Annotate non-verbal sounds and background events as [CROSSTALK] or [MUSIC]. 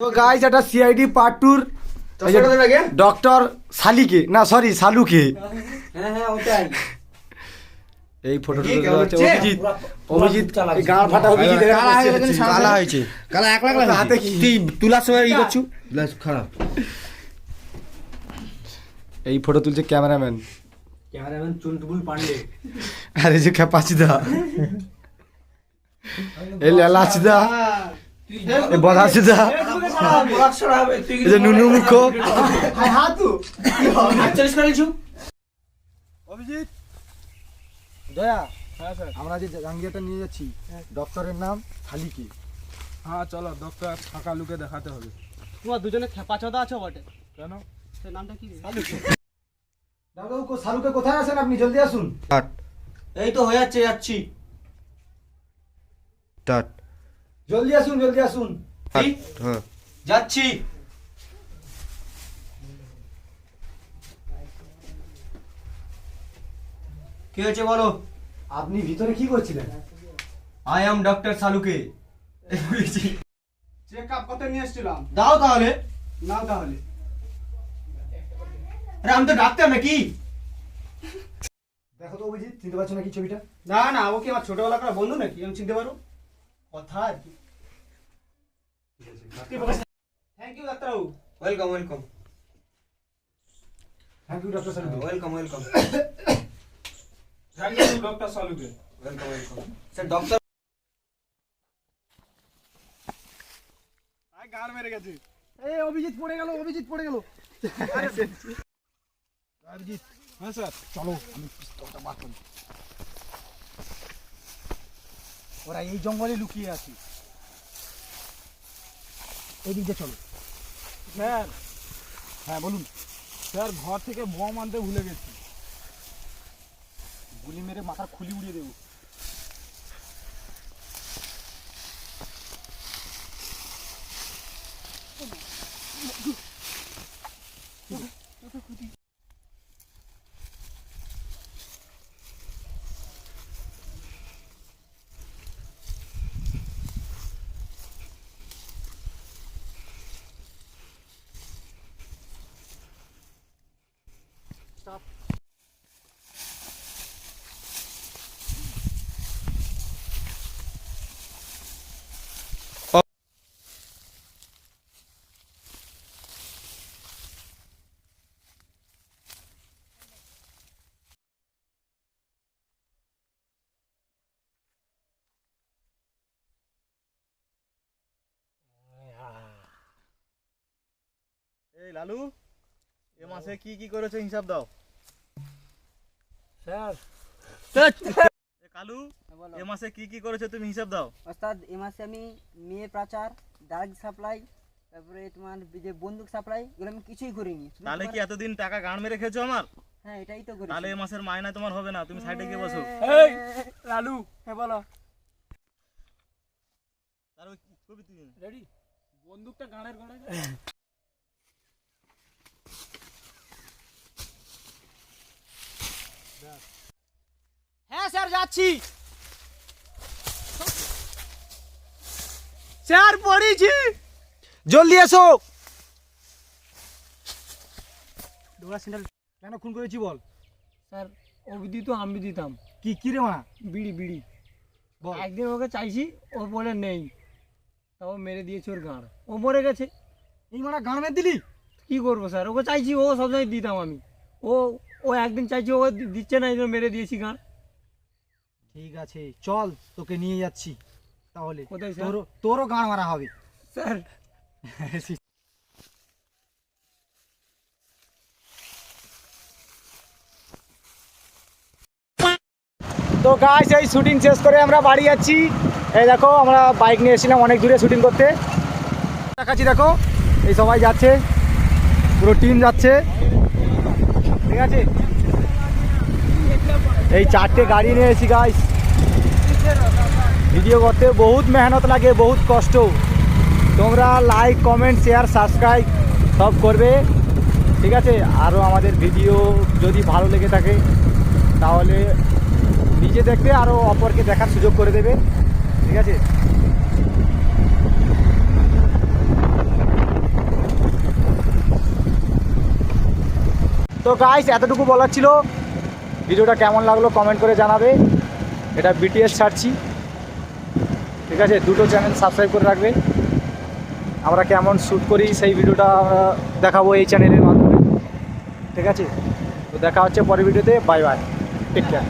তো গাইস এটা CID part টুর ডক্টর শালিকে না সরি শালুকে। হ্যাঁ হ্যাঁ এই? অভিজিৎ অভিজিৎ। এই ফাটা অভিজিৎ কালা বসে গেছে, আছে। কালা হয়েছে কালা এক লাখ হাতে কি? তুই তুলার সময় ই করছু? খারাপ। এই ফটো তুলছে ক্যামেরাম্যান ক্যামেরাম্যান চুনটুবুল পান্ডে। আর যে খেপাচিদা [LAUGHS] এই লেলাচিদা এই যে। নুনু মুখ। অভিজিৎ। দয়া আমরা যে জাঙ্গিয়াটা নিয়ে যাচ্ছি ডক্টরের নাম শালিকে হ্যাঁ চলো ডক্টর ফাঁকা লুকে দেখাতে হবে। তোমার দুজনে খেপা চোদা আছো বটে। কেন? সে নামটা কি? ডাক্তারবাবু শালুকে কোথায় আছেন? আপনি জলদি আসুন। এই তো হয়ে যাচ্ছে যাচ্ছি। স্টার্ট জলদি আসুন জলদি আসুন। হ্যাঁ যাচ্ছি। কি হয়েছে বলো? আপনি ভিতরে কি করছিলেন? আই এম ডক্টর সালুকে বলেছি চেক আপ করতে নিয়ে এসেছিলাম। দাও তাহলে। নাও তাহলে। আরে আমি তো ডাক্তার নাকি? দেখো তো অভিজিৎ চিনতে পারছ নাকি ছবিটা? না না ও কি আমার ছোটবেলাকার বন্ধু নাকি? আমি চিনতে পারব। কথা আর কি থ্যাংক ইউ ডাক্তারবাবু welcome welcome thank you doctor শালুকে welcome welcome thank you doctor সালুকে welcome welcome sir doctor গান মেরে গেছে এই অভিজিৎ পড়ে গেল অভিজিৎ পড়ে গেল অভিজিৎ হ্যাঁ স্যার চলো আমি পিস্তলটা বার করি ওরা এই জঙ্গলে লুকিয়ে আছে। এদিক দিয়ে চলো। স্যার। হ্যাঁ বলুন। স্যার ঘর থেকে বম আনতে ভুলে গেছি। গুলি মেরে মাথা খুলি উড়িয়ে দেবো। এই লালু এ মাসে কি কি করেছ হিসাব দাও। স্যার। [LAUGHS] কালু এ মাসে কি কি করেছ তুমি হিসাব দাও। ওস্তাদ এ মাসে আমি মেয়ে পাচার ড্রাগ সাপ্লাই তারপরে তোমার যে বন্দুক সাপ্লাই এগুলো আমি কিছুই করিনি। তাহলে কি এতদিন টাকা গান মেরে খেয়েছো আমার? হ্যাঁ এটাই তো করি তাহলে এ মাসের মায়না তোমার হবে না তুমি সাইডে গিয়ে বসো। এই লালু। হ্যাঁ বলো। তার ওই কি করবি তুই। রেডি? বন্দুকটা গানের গড়ায় [LAUGHS] হ্যাঁ স্যার যাচ্ছি। স্যার পড়েছি। জলদি এসো। ডোরা কেন খুন করেছি বল? স্যার অবধি তো আমি দিতাম কি কি রে মানা বিড়ি বিড়ি। বল। একদিন ওকে চাইছি ও বলে নেই। তাও মেরে দিয়েছে ওর গাঁড়। ও মরে গেছে। এই মানা গান মেরে দিলি? কি করব স্যার? ওকে চাইছি ও সবসময় দিতাম আমি। ও ও একদিন চাইছে ও দিচ্ছে না এই জন্য মেরে দিয়েছি গাঁড় ঠিক আছে চল তোকে নিয়ে যাচ্ছি। তাহলে কোথায় স্যার? তোরও তোরও গান মারা হবে। স্যার। তো গাইস এই শুটিং শেষ করে আমরা বাড়ি যাচ্ছি। এই দেখো আমরা বাইক নিয়ে এসেছিলাম অনেক দূরে শুটিং করতে। দেখাচ্ছি দেখো। এই সবাই যাচ্ছে পুরো টিম যাচ্ছে। ঠিক আছে? এই চারটে গাড়ি নিয়ে এসেছি গাইস ভিডিও করতে বহুত মেহনত লাগে, বহুত কষ্ট। তোমরা লাইক কমেন্ট শেয়ার সাবস্ক্রাইব সব করবে, ঠিক আছে? আরও আমাদের ভিডিও যদি ভালো লেগে থাকে, তাহলে নিজে দেখবে আরও অপরকে দেখার সুযোগ করে দেবে, ঠিক আছে? তো গাইস এতটুকু বলার ছিল। ভিডিওটা কেমন লাগল কমেন্ট করে জানাবে। এটা বিটিএস ছাড়ছি। ঠিক আছে, দুটো চ্যানেল সাবস্ক্রাইব করে রাখবে। আমরা কেমন শ্যুট করি সেই ভিডিওটা আমরা দেখাবো এই চ্যানেলের মাধ্যমে। ঠিক আছে, তো দেখা হচ্ছে পরের ভিডিওতে। Bye bye take care